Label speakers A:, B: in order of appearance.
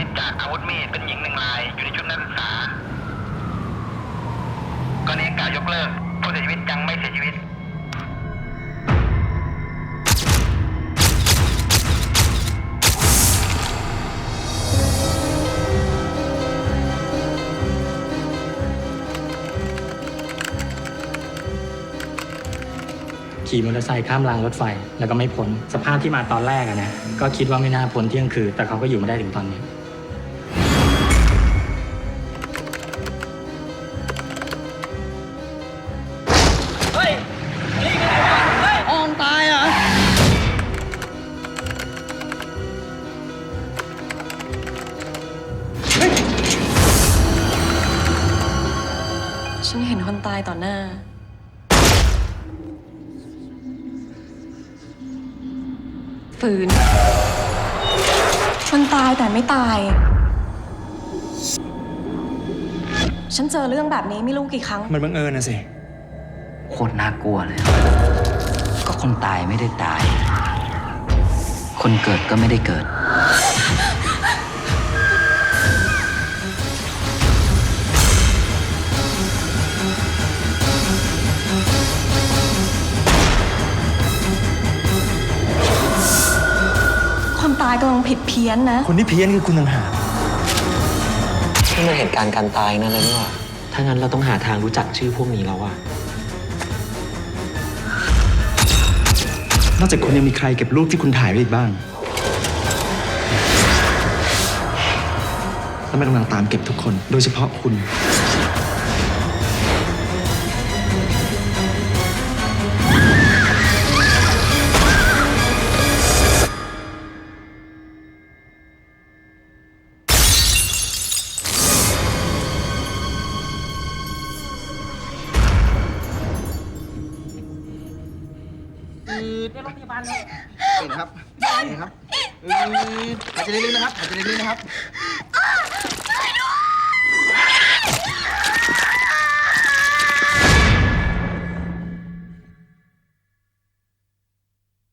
A: วิตจากอาวุธมีดเป็นหญิงหนึ่งราย อยู่ในชุดนักศึกษากรณีการยกเลิกผู้เสียชีวิตยังไม่เสียชีวิต
B: ขี่มอเตอร์ไซค์ข้ามรางรถไฟ แล้วก็ไม่พ้น สภาพที่มาตอนแรกอะนะก็คิดว่าไม่น่าพ้นเที่ยงคืนแต่เขาก็อยู่มาได้ถึงตอนนี้
C: ฉันเห็นคนตายต่อหน้า ฝืน มันตายแต่ไม่ตาย ฉันเจอเรื่องแบบนี้ไม่รู้กี่ครั้ง
D: มันบังเอิญนะสิ
E: โคตรน่ากลัวเลย ก็คนตายไม่ได้ตาย คนเกิดก็ไม่ได้เกิดา
C: มตายกำลังผิดเพี้ยนนะ
D: คนที่เพี้ยนคือคุณต่างหาก
F: นี่มันเหตุการณ์การตายนั่นเลยนี่หว่า
G: ถ้างั้นเราต้องหาทางรู้จักชื่อพวกนี้แล้วอะ
D: นอกจากคุณยังมีใครเก็บรูปที่คุณถ่ายไว้อีกบ้าง แล้วมันกำลังตามเก็บทุกคน โดยเฉพาะคุณ
H: นี่นะครับนี่ครับอืดหายใจลึกๆนะครับหายใจลึกๆนะครับ